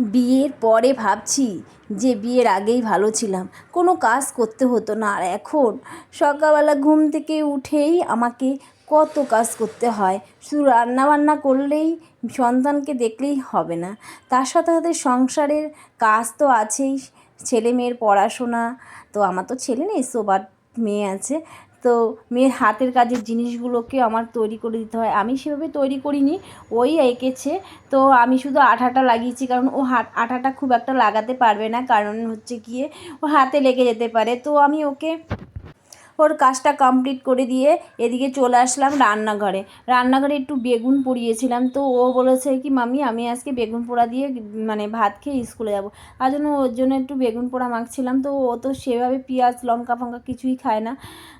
বিয়ের পরে ভাবছি যে বিয়ের আগেই ভালো ছিলাম। কোনো কাজ করতে হতো না। আর এখন সকালবেলা ঘুম থেকে উঠেই আমাকে কত কাজ করতে হয়। শুধু রান্নাবান্না করলেই সন্তানকে দেখলেই হবে না। তার সাথে সাথে সংসারের কাজ তো আছেই। ছেলে মেয়ের পড়াশোনা, তো আমার তো ছেলে নেই, সোবার মেয়ে আছে। তো মেয়ের হাতের কাজের জিনিসগুলোকে আমার তৈরি করে দিতে হয়। আমি সেভাবে তৈরি করিনি, ওই এঁকেছে। তো আমি শুধু আঠাটা লাগিয়েছি, কারণ ও হাত, আঠাটা খুব একটা লাগাতে পারবে না, কারণ হচ্ছে গিয়ে ও হাতে লেগে যেতে পারে। তো আমি ওকে ওর কাজটা কমপ্লিট করে দিয়ে এদিকে চলে আসলাম রান্নাঘরে। রান্নাঘরে একটু বেগুন পুড়িয়েছিলাম, তো ও বলেছে কি মামি আমি আজকে বেগুন পোড়া দিয়ে মানে ভাত খেয়ে স্কুলে যাব। তার জন্য ওর জন্য একটু বেগুন পোড়া মাখছিলাম, তো ও তো সেভাবে পেঁয়াজ লঙ্কা ফঙ্কা কিছুই খায় না।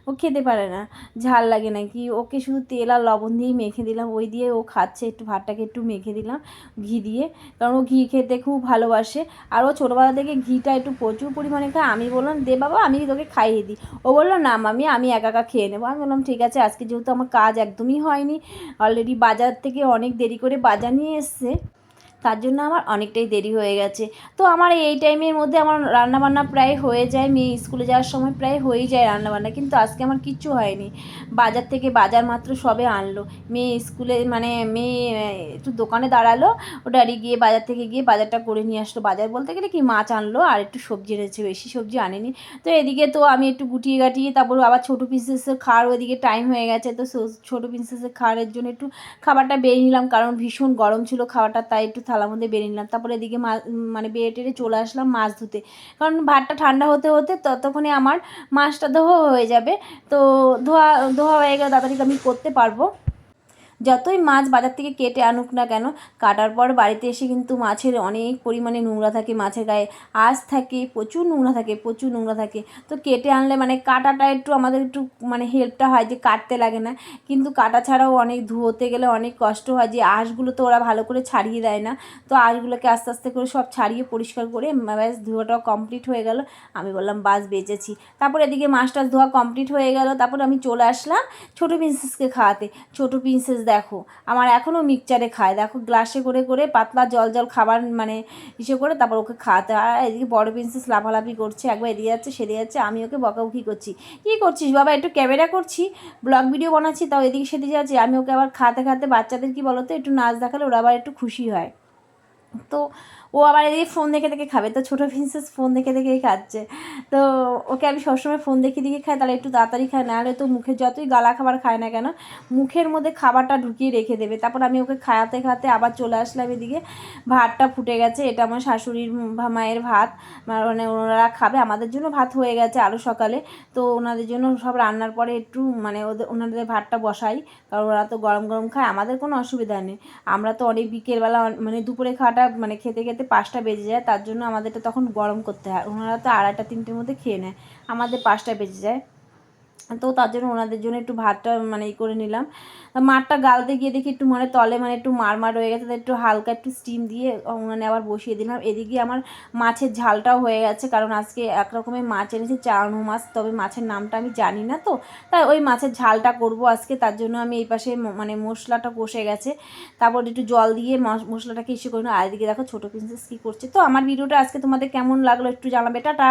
ও খেতে পারে না, ঝাল লাগে নাকি। ওকে শুধু তেল আর লবণ দিয়েই মেখে দিলাম, ওই দিয়ে ও খাচ্ছে, একটু ভাতটাকে একটু মেখে দিলাম ঘি দিয়ে। কারণ ও ঘি খেতে খুব ভালোবাসে, আর ও ছোটোবেলা থেকে ঘিটা একটু প্রচুর পরিমাণে খায়। আমি বললাম, দে বাবা, আমি তোকে খাইয়ে দিই। ও বলল, না মামি, আমি একা একা খেয়ে নেব। আমি বললাম, ঠিক আছে, আজকে যেহেতু আমার কাজ একদমই হয়নি অলরেডি বাজার থেকে অনেক দেরি করে বাজার নিয়ে এসছে। তার জন্য আমার অনেকটাই দেরি হয়ে গেছে। তো আমার এই টাইমের মধ্যে আমার রান্নাবান্না প্রায় হয়ে যায়, মেয়ে স্কুলে যাওয়ার সময় প্রায় হয়েই যায় রান্নাবান্না, কিন্তু আজকে আমার কিচ্ছু হয়নি। বাজার থেকে বাজার মাত্র সবে আনলো। মেয়ে স্কুলে মানে মেয়ে একটু দোকানে দাঁড়াল, ও ডাড়ি গিয়ে বাজার থেকে গিয়ে বাজারটা করে নিয়ে আসলো। বাজার বলতে গেলে কি মাছ আনলো আর একটু সবজি এনেছে, বেশি সবজি আনেনি। তো এদিকে তো আমি একটু গুটিয়ে গাটিয়ে তারপর আবার ছোটো পিসেসের খাওয়ার ওইদিকে টাইম হয়ে গেছে। তো ছোটো পিসেসের খাওয়ারের জন্য একটু খাবারটা বেরিয়ে নিলাম, কারণ ভীষণ গরম ছিল খাবারটা তাই একটু থালার মধ্যে বেরিয়ে নিলাম। তারপরে এদিকে মাছ মানে বেড়ে টেড়ে চলে আসলাম মাছ ধুতে। কারণ ভাতটা ঠান্ডা হতে হতে ততক্ষণে আমার মাছটা ধোয়া হয়ে যাবে। তো ধোয়া ধোয়া হয়ে গেলে তাড়াতাড়ি আমি করতে পারব। যতই মাছ বাজার থেকে কেটে আনুক না কেন, কাটার পর বাড়িতে এসে কিন্তু মাছের অনেক পরিমাণে নোংরা থাকে, মাছের গায়ে আঁশ থাকে, প্রচুর নোংরা থাকে, প্রচুর নোংরা থাকে। তো কেটে আনলে মানে কাটাটা একটু আমাদের একটু মানে হেল্পটা হয় যে কাটতে লাগে না। কিন্তু কাটা ছাড়াও অনেক ধুয়োতে গেলে অনেক কষ্ট হয় যে আঁশগুলো তো ওরা ভালো করে ছাড়িয়ে দেয় না। তো আঁশগুলোকে আস্তে আস্তে করে সব ছাড়িয়ে পরিষ্কার করে ব্যাস ধোয়াটাও কমপ্লিট হয়ে গেল। আমি বললাম, বাস, বেঁচেছি। তারপর এদিকে মাছটা ধোয়া কমপ্লিট হয়ে গেল। তারপর আমি চলে আসলাম ছোটো প্রিন্সেসকে খাওয়াতে। ছোটো প্রিন্সেস দেখো, আমার এখনও মিক্সচারে খায়। দেখো গ্লাসে করে করে পাতলা জল জল খাবার মানে ইসে করে তারপর ওকে খাওয়াতে আর এদিকে বড় প্রিন্সেস লাফালাফি করছে, একবার এদিকে যাচ্ছে, সেদিকে যাচ্ছে, আমি ওকে বকাবকি করছি। কী করছিস বাবা, একটু ক্যামেরা করছি ব্লগ ভিডিও বানাচ্ছি, তাও এদিকে সেদিকে যাচ্ছে, আমি ওকে আবার খাতে খাতে বাচ্চাদের কি বলো তো একটু নাচ দেখালে ওরা আবার একটু খুশি হয়। তো ও আবার এদিকে ফোন দেখে দেখে খাবে। তো ছোটো প্রিন্সেস ফোন দেখে দেখেই খাচ্ছে। তো ওকে আমি সবসময় ফোন দেখে দেখে খাই, তাহলে একটু তাড়াতাড়ি খায়, নাহলে তো মুখে যতই গালা খাবার খায় না কেন, মুখের মধ্যে খাবারটা ঢুকিয়ে রেখে দেবে। তারপর আমি ওকে খাওয়াতে খাওয়াতে আবার চলে আসলাম এদিকে। ভাতটা ফুটে গেছে, এটা আমার শাশুড়ির মায়ের ভাত। মানে ওনারা খাবে, আমাদের জন্য ভাত হয়ে গেছে আরও সকালে। তো ওনাদের জন্য সব রান্নার পরে একটু মানে ওদের, ওনাদের ভাতটা বসাই, কারণ ওরা তো গরম গরম খায়, আমাদের কোনো অসুবিধা নেই। আমরা তো অনেক বিকেলবেলা মানে দুপুরে খাওয়াটা মানে খেতে খেতে পাঁচটা বেজে যায়, তার জন্য আমাদেরটা তখন গরম করতে হয়। ওনারা তো আড়াইটা, তিনটের মধ্যে খেয়ে নেয়। আমাদের পাঁচটা বেজে যায়। তো তার জন্য ওনাদের জন্য একটু ভাতটা মানে ই করে নিলাম। মাঠটা গালতে গিয়ে দেখি একটু মানে তলে মানে একটু মার মার হয়ে গেছে একটু হালকা একটু স্টিম দিয়ে উনানে আবার বসিয়ে দিলাম। এদিকে আমার মাছের ঝালটাও হয়ে গেছে, কারণ আজকে এক রকমের মাছ এনেছে চারনো মাছ, তবে মাছের নামটা আমি জানি না তো। তাই ওই মাছের ঝালটা করব আজকে, তার জন্য আমি এই পাশে মানে মশলাটা কষে গেছে। তারপর একটু জল দিয়ে মশলাটাকে ইসে করে আর এদিকে দেখো ছোটো প্রিন্সেস কী করছে। তো আমার ভিডিওটা আজকে তোমাদের কেমন লাগল একটু জানাবে। টাটা!